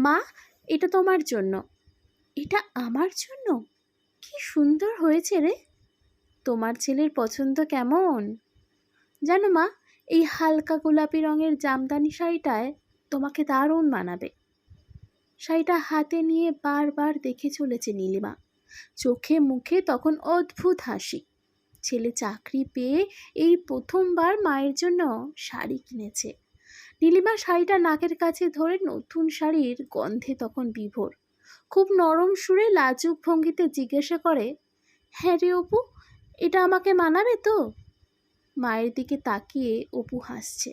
মা, এটা তোমার জন্য। এটা আমার জন্য? কি সুন্দর হয়েছে রে। তোমার ছেলের পছন্দ কেমন? জানো মা, এই হালকা গোলাপি রঙের জামদানি শাড়িটায় তোমাকে দারুণ মানাবে। শাড়িটা হাতে নিয়ে বারবার দেখে চলেছে নীলিমা। চোখে মুখে তখন অদ্ভুত হাসি। ছেলে চাকরি পেয়ে এই প্রথমবার মায়ের জন্য শাড়ি কিনেছে। নীলিমা শাড়িটা নাকের কাছে ধরে নতুন শাড়ির গন্ধে তখন বিভোর। খুব নরম সুরে লাজুক ভঙ্গিতে জিজ্ঞাসা করে হ্যাঁ রে অপু, এটা আমাকে মানাবে তো? মায়ের দিকে তাকিয়ে অপু হাসছে।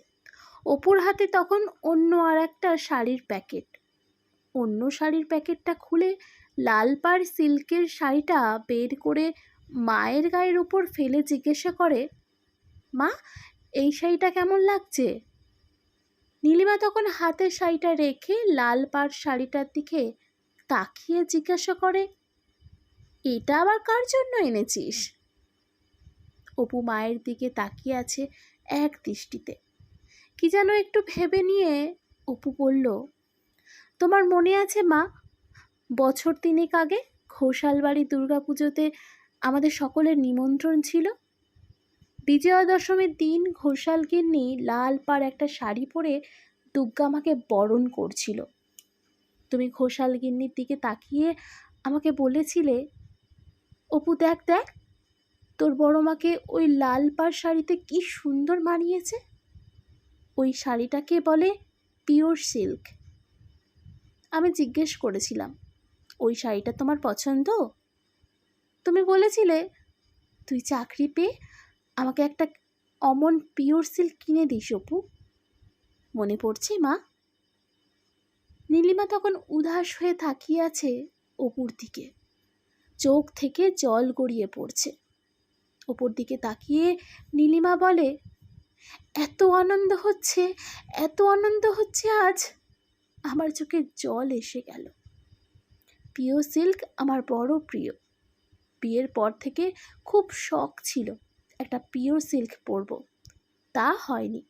অপুর হাতে তখন অন্য আর একটা শাড়ির প্যাকেট। অন্য শাড়ির প্যাকেটটা খুলে লাল পাড় সিল্কের শাড়িটা বের করে মায়ের গায়ের উপর ফেলে জিজ্ঞাসা করে, মা, এই শাড়িটা কেমন লাগছে? নীলিমা তখন হাতের শাড়িটা রেখে লাল পাড় শাড়িটার দিকে তাকিয়ে জিজ্ঞাসা করে, এটা আবার কার জন্য এনেছিস? অপু মায়ের দিকে তাকিয়ে আছে এক দৃষ্টিতে। কি যেন একটু ভেবে নিয়ে অপু বলল, তোমার মনে আছে মা, বছর তিনেক আগে ঘোষাল ঘোষালবাড়ি দুর্গাপুজোতে আমাদের সকলের নিমন্ত্রণ ছিল? বিজয়া দশমীর দিন ঘোষাল গিন্নি লাল পাড় একটা শাড়ি পরে দুর্গামাকে বরণ করছিল। তুমি ঘোষাল গিন্নির দিকে তাকিয়ে আমাকে বলেছিলে, অপু দেখ দেখ, তোর বড় মাকে ওই লাল পাড় শাড়িতে কি সুন্দর মানিয়েছে। ওই শাড়িটাকে বলে পিওর সিল্ক। আমি জিজ্ঞেস করেছিলাম, ওই শাড়িটা তোমার পছন্দ? তুমি বলেছিলে, তুই চাকরি পেয়ে আমাকে একটা অমন পিওর সিল্ক কিনে দিস, অপু। মনে পড়ছে, মা? নীলিমা তখন উদাস হয়ে তাকিয়ে আছে অপুর দিকে। চোখ থেকে জল গড়িয়ে পড়ছে। ওপর দিকে তাকিয়ে নীলিমা বলে, এত আনন্দ হচ্ছে, এত আনন্দ হচ্ছে আজ। আমার চোখে জল এসে গেল। প্রিয় সিল্ক আমার বড় প্রিয়। বিয়ের পর থেকে খুব শখ ছিল। একটা পিওর সিল্ক পরব। তা হয়নি।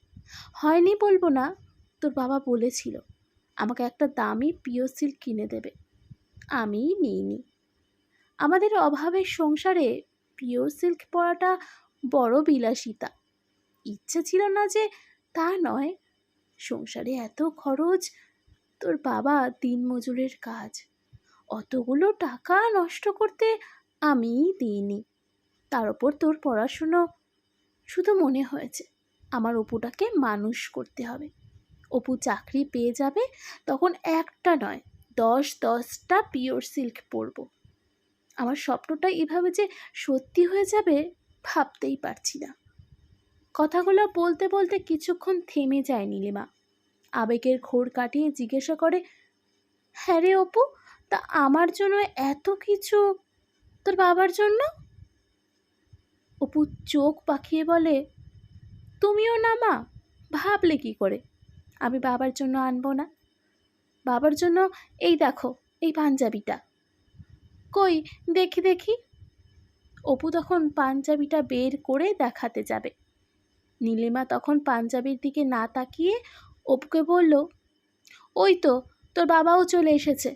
হয়নি বলব না, তোর বাবা বলেছিল, আমাকে একটা দামি পিওর সিল্ক কিনে দেবে। আমি নিইনি। আমাদের অভাবের সংসারে পিওর সিল্ক পরাটা বড় বিলাসিতা। ইচ্ছে ছিল না যে তা নয়। সংসারে এত খরচ, তোর বাবা দিনমজুরের কাজ। অতগুলো টাকা নষ্ট করতে আমিই দিইনি। তার ওপর তোর পড়াশুনো শুধু মনে হয়েছে। আমার অপুটাকে মানুষ করতে হবে। অপু চাকরি পেয়ে যাবে তখন একটা নয়, দশ দশটা পিওর সিল্ক পরবো। আমার স্বপ্নটা এভাবে যে সত্যি হয়ে যাবে ভাবতেই পারছি না। কথাগুলো বলতে বলতে কিছুক্ষণ থেমে যায় নীলিমা। আবেগের ঘোর কাটিয়ে জিজ্ঞাসা করে হ্যাঁ রে অপু, তা আমার জন্য এত কিছু তোর বাবার জন্য? অপু চোখ পাখিয়ে বলে, তুমিও না মা, ভাবলে কি করে? আমি বাবার জন্য আনব না। বাবার জন্য, এই দেখো, এই পাঞ্জাবিটা। কই, দেখি দেখি। অপু তখন পাঞ্জাবিটা বের করে দেখাতে যাবে। নীলিমা তখন পাঞ্জাবির দিকে না তাকিয়ে অপুকে বলল, ওই তো, তোর বাবাও চলে এসেছে।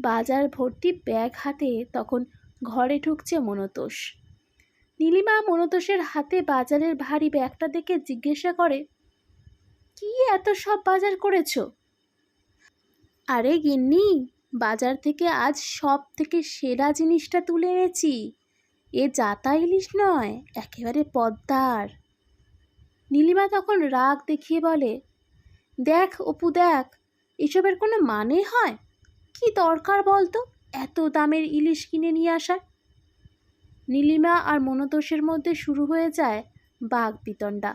বাজার ভর্তি ব্যাগ হাতে তখন ঘরে ঢুকছে মনতোষ। নীলিমা মনতোষের হাতে বাজারের ভারী ব্যাগটা দেখে জিজ্ঞাসা করে, কি এত সব বাজার করেছ? আরে গিন্নি, বাজার থেকে আজ সব থেকে সেরা জিনিসটা তুলে এনেছি। এ জাতা ইলিশ নয়, একেবারে পদ্মার। নীলিমা তখন রাগ দেখিয়ে বলে, দেখ অপু, দেখ, এসবের কোনো মানে হয়? কি দরকার বলতো? এত দামের ইলিশ কিনে নিয়ে আসার? নীলিমা আর মনতোষের মধ্যে শুরু হয়ে যায় বাঘ বিতণ্ডা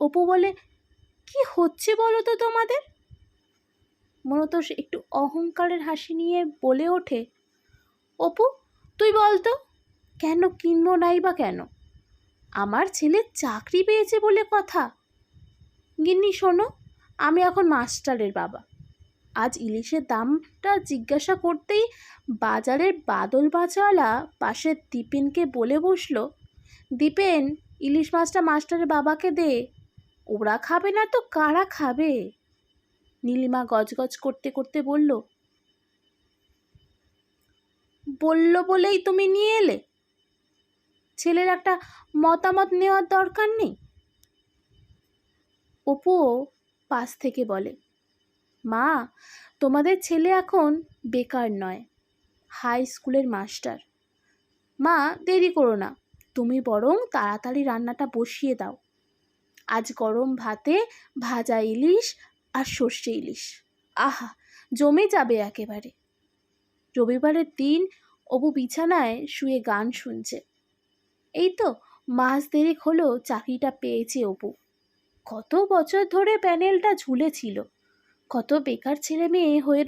অপু বলে, কি হচ্ছে বলো তো তোমাদের? মনতোষ একটু অহংকারের হাসি নিয়ে বলে ওঠে, অপু, তুই বলতো কেন কিনবো নাই বা কেন? আমার ছেলে চাকরি পেয়েছে বলে কথা। গিন্নি শোনো, আমি এখন মাস্টারের বাবা। আজ ইলিশের দামটা জিজ্ঞাসা করতেই বাজারের বাদল বাচাওয়ালা পাশের দীপেনকে বলে বসল, দীপেন, ইলিশ মাছটা মাস্টারের বাবাকে দে, ওরা খাবে না তো কারা খাবে? নীলিমা গজগজ করতে করতে বলল বলল বলেই তুমি নিয়ে এলে। ছেলের একটা মতামত নেওয়ার দরকার নেই? অপুও পাশ থেকে বলে মা, তোমাদের ছেলে এখন বেকার নয় হাই স্কুলের মাস্টার মা, দেরি করো না, তুমি বরং তাড়াতাড়ি রান্নাটা বসিয়ে দাও। আজ গরম ভাতে ভাজা ইলিশ আর সর্ষে ইলিশ। আহা, জমে যাবে একেবারে। রবিবারের দিন অবু বিছানায় শুয়ে গান শুনছে। এই তো মাস দেরিক হলো চাকরিটা পেয়েছে অপু কত বছর ধরে প্যানেলটা ঝুলেছিল। কত বেকার ছেলে মেয়ে হয়ে,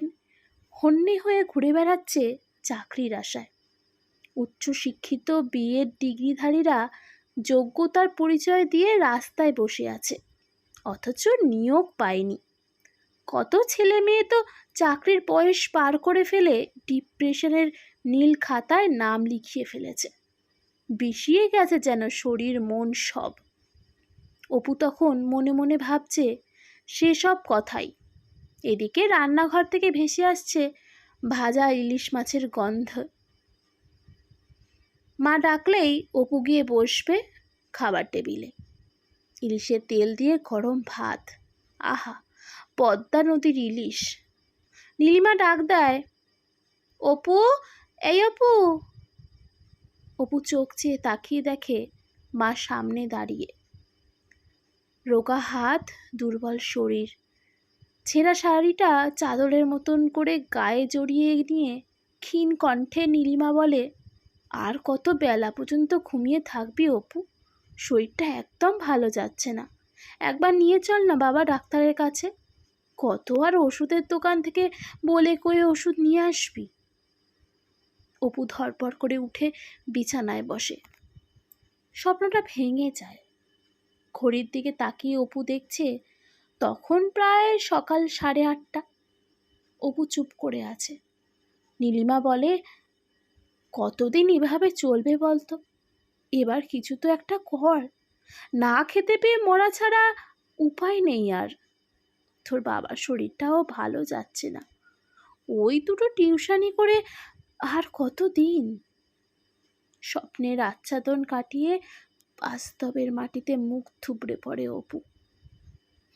হন্যে হয়ে ঘুরে বেড়াচ্ছে চাকরির আশায়। উচ্চশিক্ষিত বিএড ডিগ্রিধারীরা যোগ্যতার পরিচয় দিয়ে রাস্তায় বসে আছে, অথচ নিয়োগ পায়নি। কত ছেলে মেয়ে তো চাকরির বয়স পার করে ফেলে ডিপ্রেশনের নীল খাতায় নাম লিখিয়ে ফেলেছে। বিষিয়ে গেছে যেন শরীর, মন সব। অপু তখন মনে মনে ভাবছে, সেসব কথাই এদিকে রান্নাঘর থেকে ভেসে আসছে ভাজা ইলিশ মাছের গন্ধ। মা ডাকলেই অপু গিয়ে বসবে খাবার টেবিলে। ইলিশের তেল দিয়ে গরম ভাত। আহা, পদ্মা নদীর ইলিশ। নীলিমা ডাক দেয়, অপু, এই অপু! অপু চোখ চেয়ে তাকিয়ে দেখে মা সামনে দাঁড়িয়ে। রোগা হাত, দুর্বল শরীর। ছেঁড়া শাড়িটা চাদরের মতন করে গায়ে জড়িয়ে নিয়ে ক্ষীণ কণ্ঠে নীলিমা বলে, আর কত বেলা পর্যন্ত ঘুমিয়ে থাকবি অপু? শরীরটা একদম ভালো যাচ্ছে না। একবার নিয়ে চল না বাবা ডাক্তারের কাছে। কত আর ওষুধের দোকান থেকে বলে কয়ে ওষুধ নিয়ে আসবি? অপু ধরপর করে উঠে বিছানায় বসে। স্বপ্নটা ভেঙে যায়। ঘড়ির দিকে তাকিয়ে অপু দেখছে তখন প্রায় সকাল সাড়ে আটটা। অপু চুপ করে আছে। নীলিমা বলে, কতদিন এভাবে চলবে বলতো? এবার কিছু তো একটা কর। না খেতে পেয়ে মরা ছাড়া উপায় নেই আর। তোর বাবার শরীরটাও ভালো যাচ্ছে না। ওই দুটো টিউশনি করে আর কত দিন স্বপ্নের আচ্ছাদন কাটিয়ে বাস্তবের মাটিতে মুখ থুবড়ে পড়ে অপু।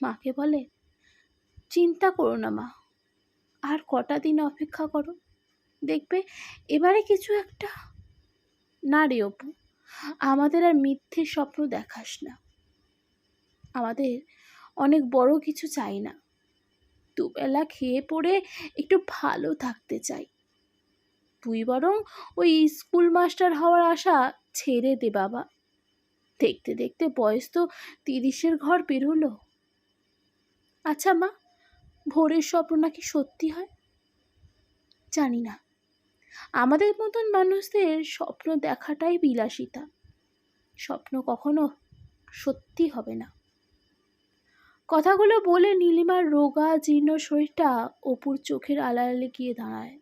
মাকে বলে, চিন্তা করো না মা, আর কটা দিন অপেক্ষা করো। দেখবে এবারে কিছু একটা না রে অপু, আমাদের আর মিথ্যে স্বপ্ন দেখাস না। আমাদের অনেক বড় কিছু চাই না। দুবেলা খেয়ে পড়ে একটু ভালো থাকতে চাই। তুই বরং ওই স্কুল মাস্টার হওয়ার আশা ছেড়ে দে বাবা। দেখতে দেখতে বয়স তো তিরিশের ঘর পেরোলো। আচ্ছা মা, ভোরের স্বপ্ন নাকি সত্যি হয়? জানি না। আমাদের মতন মানুষদের স্বপ্ন দেখাটাই বিলাসিতা। স্বপ্ন কখনো সত্যি হবে না। কথাগুলো বলে নীলিমার রোগা জীর্ণ শরীরটা অপুর চোখের আড়ালে গিয়ে দাঁড়ায়।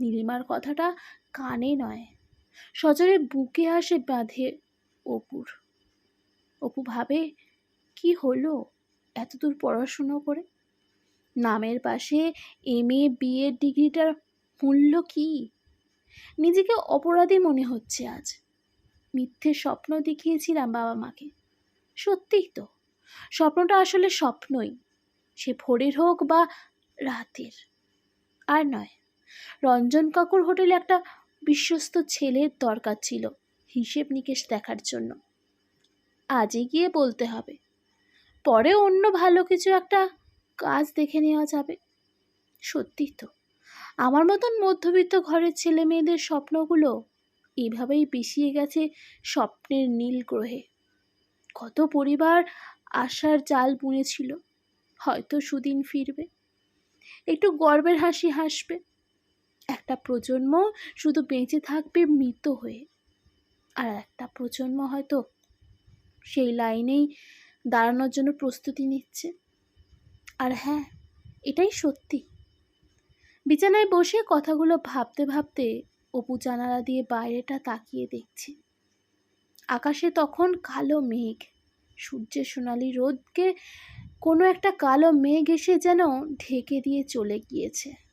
নীলিমার কথাটা কানে নয়, সজরে বুকে আসে বাঁধে অপুর। অপু ভাবে, কি হলো? এতদূর পড়াশুনো করে? নামের পাশে এম এ বিএড ডিগ্রিটার মূল্য কি? নিজেকে অপরাধী মনে হচ্ছে আজ। মিথ্যে স্বপ্ন দেখিয়েছিলাম বাবা মাকে। সত্যিই তো। স্বপ্নটা আসলে স্বপ্নই। সে ভোরের হোক বা রাতের। আর নয়, রঞ্জন কাকুর হোটেলে একটা বিশ্বস্ত ছেলের দরকার ছিল হিসেব নিকেশ দেখার জন্য। আজই গিয়ে বলতে হবে। পরে অন্য ভালো কিছু একটা কাজ দেখে নেওয়া যাবে। সত্যি তো। আমার মতন মধ্যবিত্ত ঘরের ছেলে মেয়েদের স্বপ্নগুলো এভাবেই পিছিয়ে গেছে স্বপ্নের নীল গ্রহে। কত পরিবার আশার জাল বুনেছিল, হয়তো সুদিন ফিরবে। একটু গর্বের হাসি হাসবে। একটা প্রজন্ম শুধু বেঁচে থাকবে মৃত হয়ে, আর একটা প্রজন্ম হয়তো সেই লাইনেই দাঁড়ানোর জন্য প্রস্তুতি নিচ্ছে। আর হ্যাঁ এটাই সত্যি। বিছানায় বসে কথাগুলো ভাবতে ভাবতে অপু জানালা দিয়ে বাইরেটা তাকিয়ে দেখছে। আকাশে তখন কালো মেঘ। সূর্যের সোনালি রোদকে কোনো একটা কালো মেঘ এসে যেন ঢেকে দিয়ে চলে গিয়েছে।